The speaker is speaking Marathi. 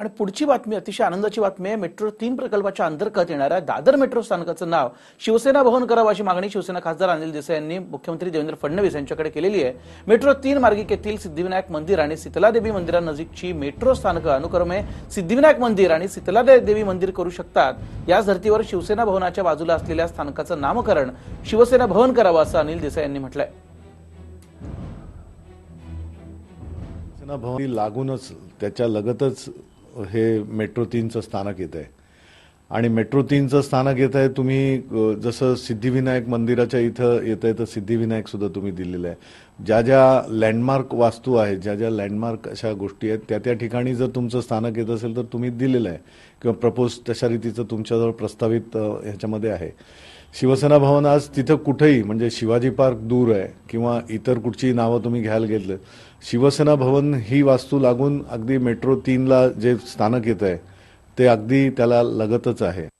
आणि पुढची बातमी अतिशय आनंदाची बातमी आहे मेट्रो तीन प्रकल्पाच्या अंतर्गत येणाऱ्या दादर मेट्रो स्थानकाचं नाव शिवसेना भवन करावं अशी मागणी शिवसेना खासदार अनिल देसाई यांनी मुख्यमंत्री देवेंद्र फडणवीस यांच्याकडे केलेली आहे. मेट्रो तीन मार्गिकेतील सिद्धिविनायक मंदिर आणि सीतलादेवी मंदिरानजीकची मेट्रो स्थानकं अनुक्रमे सिद्धिविनायक मंदिर आणि सीतलादेवी मंदिर करू शकतात. याच धर्तीवर शिवसेना भवनाच्या बाजूला असलेल्या स्थानकाचं नामकरण शिवसेना भवन करावं असं अनिल देसाई यांनी म्हटलंय. शिवसेना भवन लागूनच त्याच्या लगतच हे मेट्रो तीनचं स्थानक येत आहे. आणि मेट्रो तीनचं स्थानक येत आहे तुम्ही जसं सिद्धिविनायक मंदिराच्या इथं येत आहे तर सिद्धिविनायक सुद्धा तुम्ही दिलेलं आहे. ज्या ज्या लँडमार्क वास्तू आहेत ज्या ज्या लँडमार्क अशा गोष्टी आहेत त्या त्या ठिकाणी जर तुमचं स्थानक येत असेल तर तुम्ही दिलेलं आहे. किंवा प्रपोज तशा रीतीचं तुमच्याजवळ प्रस्तावित ह्याच्यामध्ये आहे. शिवसेना भवन आज तिथं कुठेही म्हणजे शिवाजी पार्क दूर आहे किंवा इतर कुठची नावं तुम्ही घ्यायला घेतलं शिवसेना भवन ही वास्तू लागून अगदी मेट्रो तीनला जे स्थानक येत आहे ते अगदी त्याला लगतच आहे.